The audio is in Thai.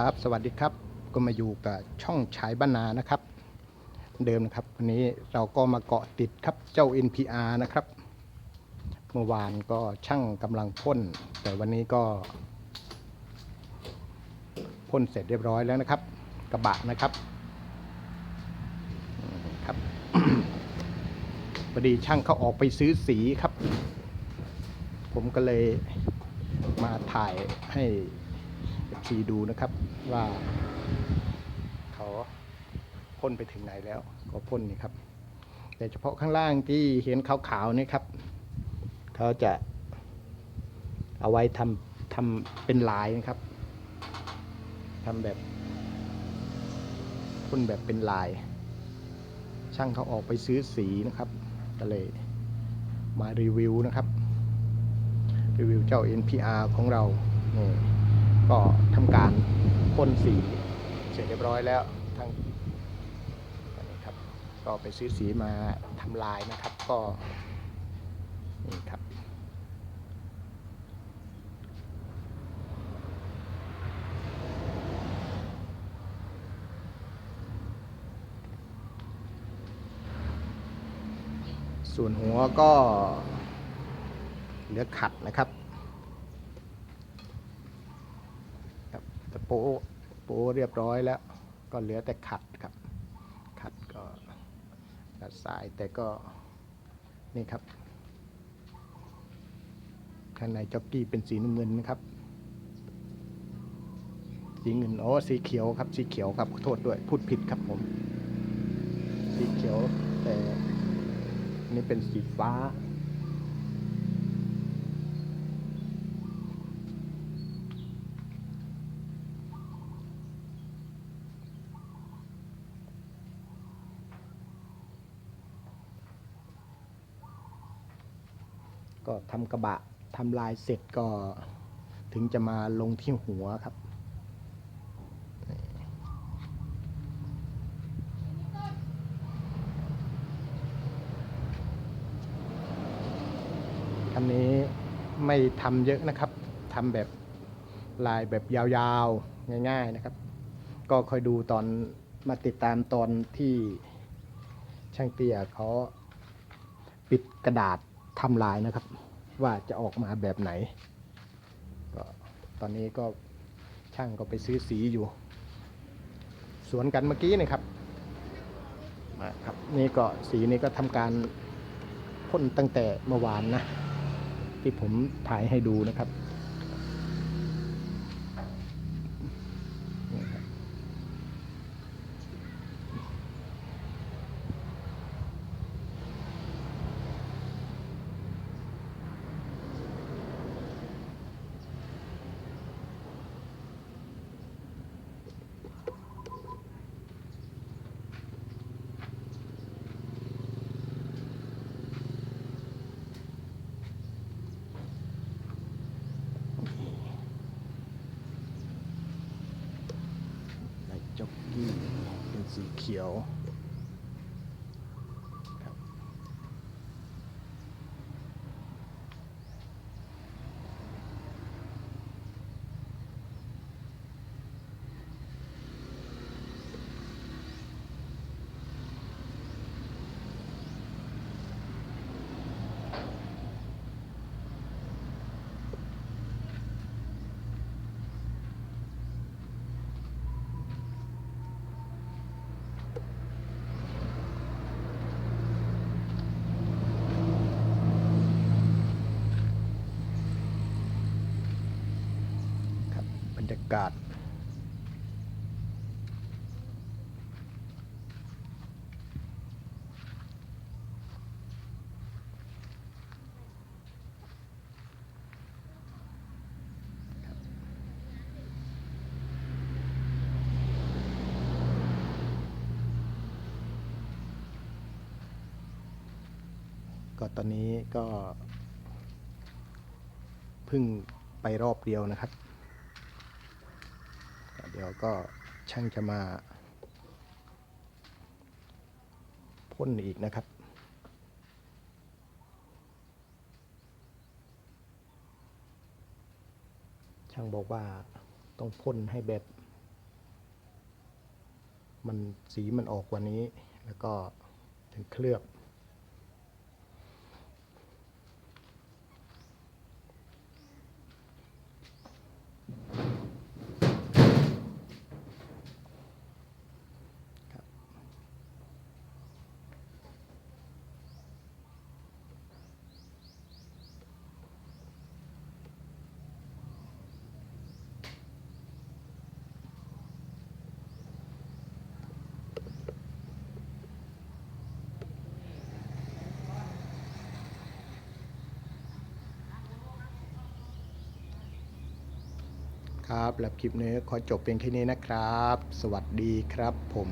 ครับ สวัสดีครับ ก็มาอยู่กับช่องฉายบ้านนานะครับ เดิมนะครับ วันนี้เราก็มาเกาะติดครับเจ้า NPR นะครับ เมื่อวานก็ช่างกำลังพ่น แต่วันนี้ก็พ่นเสร็จเรียบร้อยแล้วนะครับ กระบะนะครับครับพอดีช่างเขาออกไปซื้อสีครับ ผมก็เลยมาถ่ายให้ ทีดูนะครับว่าเขาพ่นไปถึงไหนแล้ว ก็พ่นนี่ครับ แต่เฉพาะข้างล่างที่เห็นขาวๆนี่ครับ เขาจะเอาไว้ทำทำเป็นลายนะครับทำแบบพ่นแบบเป็นลาย ช่างเขาออกไปซื้อสีนะครับ ก็เลยมารีวิวนะครับ รีวิวเจ้า NPR ของเรานี่ ก็ทำการพ่นสีเสร็จเรียบร้อยแล้วทั้งนนี้ครับก็ไปซื้อสีมาทำลายนะครับก็นี่ครับส่วนหัวก็เหลือขัดนะครับ ครับแต่โป๊ะโป๊ะเรียบร้อยแล้ว ก็เหลือแต่ขัดครับ ขัดก็ขัดสายแต่ก็นี่ครับข้างในจ็อกกี้เป็นสีน้ำเงินนะครับ สีเงินอ๋อสีเขียวครับ สีเขียวครับขอโทษด้วยพูดผิดครับผม สีเขียวแต่นี่เป็นสีฟ้า ก็ทำกระบะทำลายเสร็จก็ถึงจะมาลงที่หัวครับ คันนี้ไม่ทำเยอะนะครับทำแบบลายแบบยาวๆ ง่ายๆนะครับ ก็คอยดูตอนมาติดตามตอนที่ช่างเตี้ยเขาปิดกระดาษทำลายนะครับ ว่าจะออกมาแบบไหนก็ตอนนี้ก็ช่างก็ไปซื้อสีอยู่ สวนกันเมื่อกี้นะครับมาครับนี่ก็สีนี้ก็ทำการพ่นตั้งแต่เมื่อวานนะ ที่ผมถ่ายให้ดูนะครับนี่ครับ ลายจ็อกกี้ เป็นสีเขียวครับ ครับบรรยา กาศ ก็ตอนนี้ก็เพิ่งไปรอบเดียวนะครับ เดี๋ยวก็ช่างจะมาพ่นอีกนะครับ ช่างบอกว่าต้องพ่นให้แบบ มันสีมันออกกว่านี้ แล้วก็ถึงเคลือบ ครับและคลิปนี้ขอจบเพียงแค่นี้นะครับ สวัสดีครับผม